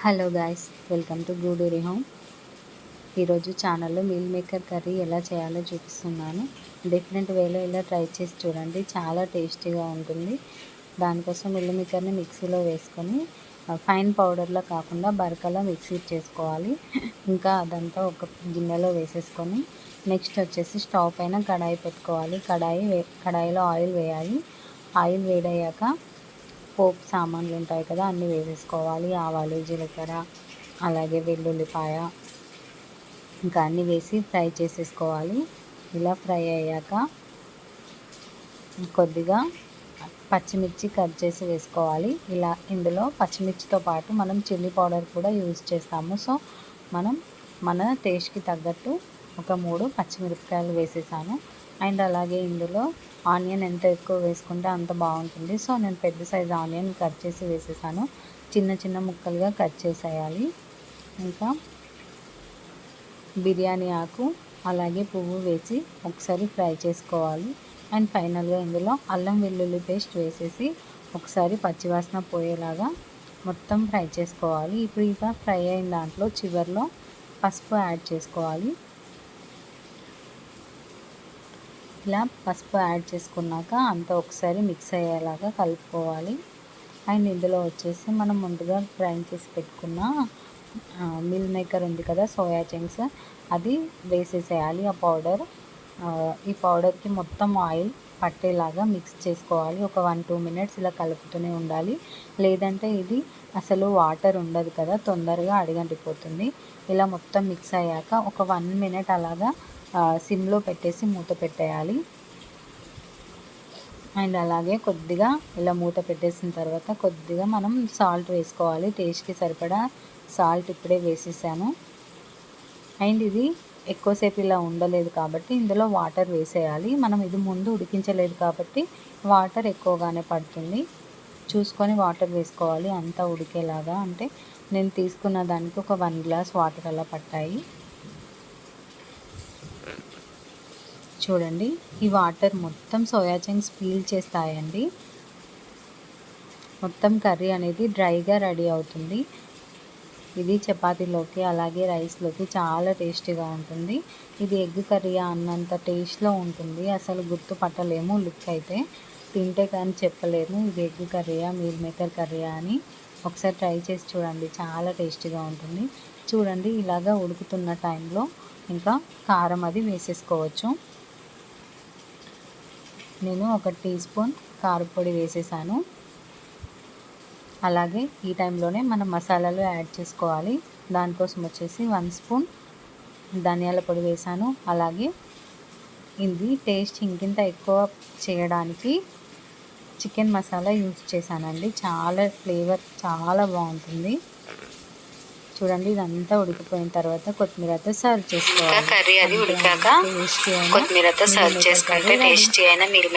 Hello guys welcome to Guduri home. ఈరోజు ఛానల్లో meal maker curry ఎలా చేయాలో చూపిస్తున్నాను. డిఫరెంట్ వేలో ఇలా ట్రై చేసి చూడండి చాలా టేస్టీగా ఉంటుంది. దానికోసం మిల్ మేకర్ని మిక్సీలో వేసుకొని ఫైన్ పౌడర్లో కాకుండా బరకలో మిక్సీ చేసుకోవాలి. ఇంకా అదంతా ఒక గిన్నెలో వేసేసుకొని నెక్స్ట్ వచ్చేసి స్టవ్ పైన కడాయి పెట్టుకోవాలి. కడాయి వే కడాయిలో ఆయిల్ వేయాలి. ఆయిల్ వేడయ్యాక పోపు సామాన్లు ఉంటాయి కదా అన్నీ వేసేసుకోవాలి. ఆవాలు జీలకర్ర అలాగే వెల్లుల్లిపాయ ఇంకా అన్నీ వేసి ఫ్రై చేసేసుకోవాలి. ఇలా ఫ్రై అయ్యాక కొద్దిగా పచ్చిమిర్చి కట్ చేసి వేసుకోవాలి. ఇలా ఇందులో పచ్చిమిర్చితో పాటు మనం చిల్లీ పౌడర్ కూడా యూజ్ చేస్తాము. సో మనం మన టేస్ట్కి తగ్గట్టు ఒక మూడు పచ్చిమిరపకాయలు వేసేసాను. అండ్ అలాగే ఇందులో ఆనియన్ ఎంత ఎక్కువ వేసుకుంటే అంత బాగుంటుంది. సో నేను పెద్ద సైజ్ ఆనియన్ కట్ చేసి వేసేసాను. చిన్న చిన్న ముక్కలుగా కట్ చేసేయాలి. ఇంకా బిర్యానీ ఆకు అలాగే పువ్వు వేసి ఒకసారి ఫ్రై చేసుకోవాలి. అండ్ ఫైనల్గా ఇందులో అల్లం వెల్లుల్లి పేస్ట్ వేసేసి ఒకసారి పచ్చివాసన పోయేలాగా మొత్తం ఫ్రై చేసుకోవాలి. ఇప్పుడు ఇక ఫ్రై అయిన దాంట్లో చివరిలో పసుపు యాడ్ చేసుకోవాలి. ఇలా పసుపు యాడ్ చేసుకున్నాక అంతా ఒకసారి మిక్స్ అయ్యేలాగా కలుపుకోవాలి. అండ్ ఇందులో వచ్చేసి మనం ముందుగా గ్రైండ్ చేసి పెట్టుకున్న మిల్ మేకర్ ఉంది కదా సోయా చంక్స్ అది వేసేసేయాలి. ఆ పౌడర్ ఈ పౌడర్కి మొత్తం ఆయిల్ పట్టేలాగా మిక్స్ చేసుకోవాలి. ఒక వన్ టూ మినిట్స్ ఇలా కలుపుతూనే ఉండాలి. లేదంటే ఇది అసలు వాటర్ ఉండదు కదా తొందరగా అడిగంటిపోతుంది. ఇలా మొత్తం మిక్స్ అయ్యాక ఒక వన్ మినిట్ అలాగా సిమ్లో పెట్టేసి మూత పెట్టేయాలి. అండ్ అలాగే కొద్దిగా ఇలా మూత పెట్టేసిన తర్వాత కొద్దిగా మనం సాల్ట్ వేసుకోవాలి. టేస్ట్కి సరిపడా సాల్ట్ ఇప్పుడే వేసేసాను. అండ్ ఇది ఎక్కువసేపు ఇలా ఉండలేదు కాబట్టి ఇందులో వాటర్ వేసేయాలి. మనం ఇది ముందు ఉడికించలేదు కాబట్టి వాటర్ ఎక్కువగానే పడుతుంది. చూసుకొని వాటర్ వేసుకోవాలి. అంతా ఉడికేలాగా అంటే నేను తీసుకున్న దానికి ఒక వన్ గ్లాస్ వాటర్ అలా పట్టాయి. చూడండి. ఈ వాటర్ మొత్తం సోయా చంక్స్ పీల్ చేస్తాయండి. మొత్తం కర్రీ అనేది డ్రైగా రెడీ అవుతుంది. ఇది చపాతీలోకి అలాగే రైస్లోకి చాలా టేస్టీగా ఉంటుంది. ఇది ఎగ్ కర్రీ అన్నంత టేస్ట్లో ఉంటుంది. అసలు గుర్తుపట్టలేము లుక్ అయితే. తింటే కానీ చెప్పలేము ఇది ఎగ్ కర్రీయా మీల్ మేకర్ కర్రీయా అని. ఒకసారి ట్రై చేసి చూడండి. చాలా టేస్టీగా ఉంటుంది. చూడండి ఇలాగా ఉడుకుతున్న టైంలో ఇంకా కారం అది వేసేసుకోవచ్చు. నేను ఒక టీ స్పూన్ కారపొడి వేసేసాను. అలాగే ఈ టైంలోనే మనం మసాలాలు యాడ్ చేసుకోవాలి. దానికోసం వచ్చేసి వన్ స్పూన్ ధనియాల పొడి వేసాను. అలాగే ఇది టేస్ట్ ఇంకింత ఎక్కువ చేయడానికి చికెన్ మసాలా యూజ్ చేశానండి. చాలా ఫ్లేవర్ చాలా బాగుంటుంది. చూడండి ఇదంతా ఉడికిపోయిన తర్వాత కొత్తిమీరతో సర్వ్ చేసుకోవాలి. కర్రీ అది ఉడికాక కొత్తిమీరతో సర్వ్ చేసుకుంటే టేస్టీ అయిన మీల్